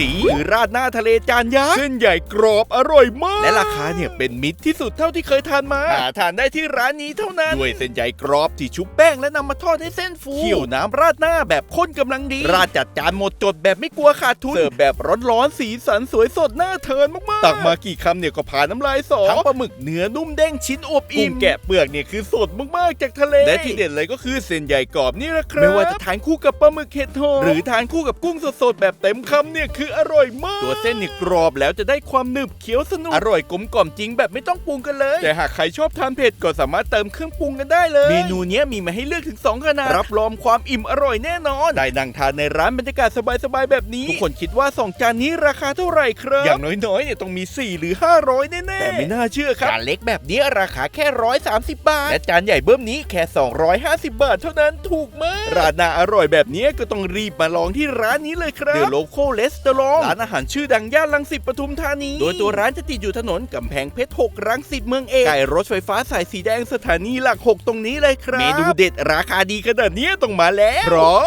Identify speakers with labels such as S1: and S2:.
S1: นี้คือราดหน้าทะเลจานยักษ์เส้นใหญ่กรอบอร่อยมาก และราคาเนี่ยเป็นมิตรที่สุดเท่าที่เคยทานมาหาทานได้ที่ร้านนี้เท่านั้นด้วยเส้นใหญ่กรอบที่ชุบแป้งและนำมาทอดให้เส้นฟูเคี่ยวน้ำราดหน้าแบบข้นกำลังดี ราดจัดจานหมดจดแบบไม่กลัวขาดทุนเสิร์ฟแบบร้อนๆสีสันสวยสดน่าเทินมากๆตักมากี่คำเนี่ยก็ผ่านน้ำลายสอทั้งปลาหมึกเนื้อนุ่มเด้งชิ้นอวบอิ่มแกะเปลือกเนี่ยคือสดมากๆจากทะเลและที่เด็ดเลยก็คือเส้นใหญ่กรอบนี่แหละครับไม่ว่าจะทานคู่กับปลาหมึกเห็ดหอมหรือทานคู่กับกุ้งสดๆแบบเต็มคำเนี่ยคืออร่อยมาก ตัวเส้นเนี่ยกรอบแล้วจะได้ความหนึบเคี้ยวสนุก อร่อยกลมกล่อมจริงแบบไม่ต้องปรุงกันเลย แต่หากใครชอบทานเผ็ดก็สามารถเติมเครื่องปรุงกันได้เลย เมนูเนี้ยมีมาให้เลือกถึง 2 ขนาด รับรองความอิ่มอร่อยแน่นอน ได้นั่งทานในร้านบรรยากาศสบายๆแบบนี้ ทุกคนคิดว่า 2 จานนี้ราคาเท่าไหร่ครับ อย่างน้อยๆเนี่ยต้องมี 4 หรือ 500 แน่ๆ แต่ไม่น่าเชื่อครับ จานเล็กแบบนี้ราคาแค่ 130 บาท และจานใหญ่เบิ้มนี้แค่ 250 บาท เท่านั้นถูกมากร้านน่าอร่อยแบบนี้ก็ต้องรีบมาลองที่ร้านนี้เลยครับ The Local Restaurant ร้านอาหารชื่อดังย่านลังสิตปทุมธานี โดยตัวร้านจะติดอยู่ถนนกำแพงเพชร6รังสิตเมืองเอกใกล้รถไฟฟ้าสายสีแดงสถานีหลัก 6 ตรงนี้เลยครับ เมนูเด็ดราคาดีขนาดนี้ต้องมาแล้วเพราะ